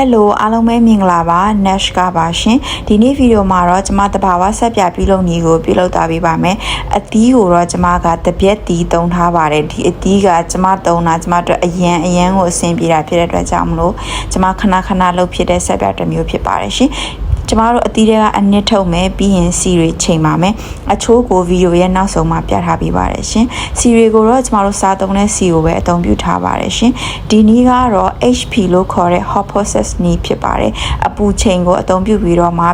Hello အားလုံးပဲမင်္ဂလာပါ Nash ကပါရှင်ဒီနေ့ဗီဒီယိုမှာတော့ကျွန်မတဘာဝဆက်ပြပြုလုပ်နည်းကိုပြုလုပ်သွားပေးပါမယ်အသီးကိုတော့ကျွန်မကတပြက်တီးတုံထားပါတယ်ဒီအသီးကကျွန်မတုံတာကျွန်မတို့အရန်အရန်ကိုအဆင်ပြေတာဖြစ်တဲ့အတွက်ကြောင့်မလို့ကျွန်မခဏခဏလုပ်ဖြစ်တဲ့ဆက်ပြတစ်မျိုးဖြစ်ပါတယ်ရှင် ကျမတို့အသီးတွေကအနှစ်ထုတ်မယ်ပြီးရင်စီတွေချိန်ပါမယ်အချိုးကိုဗီဒီယိုရဲ့နောက်ဆုံးမှာပြထားပေးပါတယ်ရှင်စီတွေကိုတော့ကျမတို့စားသုံးတဲ့စီကိုပဲအသုံးပြုထားပါတယ်ရှင်ဒီနည်းကတော့ HP လို့ခေါ်တဲ့ hot process နည်းဖြစ်ပါတယ်အပူချိန်ကိုအသုံးပြုပြီးတော့မှ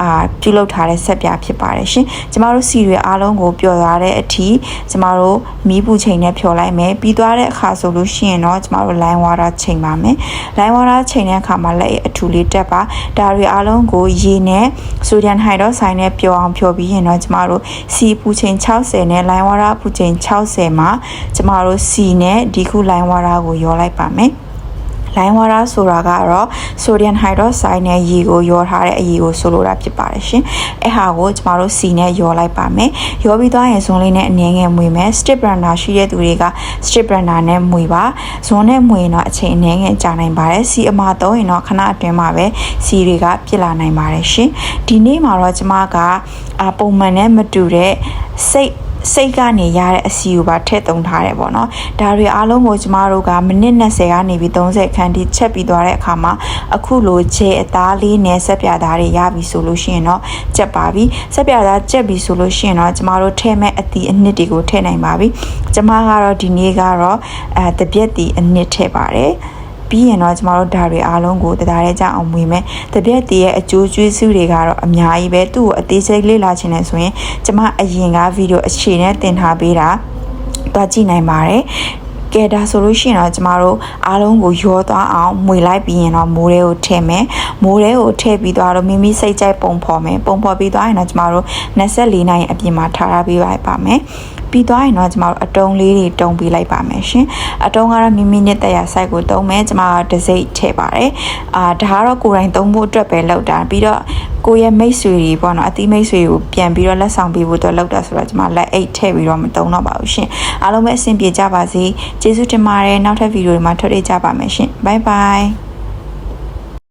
အာပြုလုပ်ထားတဲ့ဆက်ပြဖြစ်ပါတယ်ရှင်ကျမတို့စီတွေအားလုံးကိုပျော်သွားတဲ့အထိကျမတို့မီးပူချိန်နဲ့ဖြော်လိုက်မယ်ပြီးသွားတဲ့အခါဆိုလို့ရှိရင်တော့ကျမတို့ line water ချိန်ပါမယ် line water ချိန်တဲ့အခါမှာလက်အထူလေးတက်ပါဒါတွေအားလုံးကိုရေနဲ့ဆိုဒီယမ်ဟိုက်ဒရော့ဆိုင်းနဲ့ပျော်အောင်ဖြော်ပြီးရင်တော့ကျမတို့စီပူချိန်60နဲ့ line water ပူချိန်60မှာကျမတို့စီနဲ့ဒီခု line water ကိုရောလိုက်ပါမယ် လိုင်းဝါရာဆိုတာကတော့ဆိုဒီယမ်ဟိုက်ဒရော့ဆိုင်းနဲ့ရေကိုရောထားတဲ့အရေကိုဆိုလိုတာဖြစ်ပါတယ်ရှင်။အဲ့ဟာကိုကျမတို့စီနဲ့ရောလိုက်ပါမယ်။ရောပြီးသွားရင်ဇွန်လေးနဲ့အနည်းငယ်မွေမယ်။ strip burner ရှိတဲ့သူတွေက strip burner နဲ့မွေပါ။ဇွန်နဲ့မွေရင်တော့အချိန်အနည်းငယ်ကြာနိုင်ပါတယ်။စီအမသုံးရင်တော့ခဏအတွင်းမှာပဲစီတွေကပြစ်လာနိုင်ပါတယ်ရှင်။ဒီနေ့မှာတော့ကျမကအပုံမှန်နဲ့မတူတဲ့စိတ် စိတ်ကနေရတဲ့အစီကိုပါထည့်သုံးထားတယ်ပေါ့နော်ဒါတွေအားလုံးကိုကျမတို့ကမိနစ်20ကနေပြီး30ခန်းထိချက်ပြီးသွားတဲ့အခါမှာအခုလိုခြေအသားလေးနဲ့ဆက်ပြသားတွေရပြီဆိုလို့ရှိရင်တော့ကြက်ပါပြီဆက်ပြသားကြက်ပြီဆိုလို့ရှိရင်တော့ကျမတို့ထည့်မဲ့အတီအနှစ်တွေကိုထည့်နိုင်ပါပြီကျမကတော့ဒီနေ့ကတော့အဲတပြက်တီအနှစ်ထည့်ပါတယ် ပြီးရင်တော့ကျမတို့ဓာတ်တွေအားလုံးကိုတသားရဲကြအောင်မွေမယ်တပြက်တည်းရဲ့အကျိုးကျွေးစုတွေကတော့အများကြီးပဲသူ့ကိုအသေးစိတ်လေ့လာခြင်းနဲ့ဆိုရင်ကျမအရင်ကဗီဒီယိုအခြေနဲ့တင်ထားပေးတာတွားကြည့်နိုင်ပါတယ် ကဲဒါဆိုလို့ရှိရင်တော့ကျမတို့အားလုံးကိုရောသွားအောင်မွေလိုက်ပြီးရင်တော့မိုးထဲကိုထည့်မယ်မိုးထဲကိုထည့်ပြီးသွားတော့မိမိစိတ်ကြိုက်ပုံဖော်မယ်ပုံဖော်ပြီးသွားရင်တော့ကျမတို့24နိုင်အပြင်မှာထားထားပေးလိုက်ပါမယ်ပြီးသွားရင်တော့ကျမတို့အတုံးလေးတွေတုံးပေးလိုက်ပါမယ်ရှင်အတုံးကတော့မိမိနဲ့တရဆိုက်ကိုတုံးမယ်ကျမကဒစိတ်ထည့်ပါတယ်အာဒါကတော့ကိုယ်တိုင်တုံးဖို့အတွက်ပဲလောက်တာပြီးတော့ ကိုရဲ့မိတ်ဆွေတွေပေါ့နော်အသီးမိတ်ဆွေကိုပြန်ပြီးတော့လက်ဆောင်ပေးဖို့အတွက်လောက်တာဆိုတော့ကျမလက်အိတ်ထည့်ပြီးတော့မတုံးတော့ပါဘူးရှင်အားလုံးပဲအဆင်ပြေကြပါစေကျေးဇူးတင်ပါတယ်နောက်ထပ်ဗီဒီယိုတွေမှာထွက်ရကြပါမယ်ရှင်ဘိုင်ဘိုင်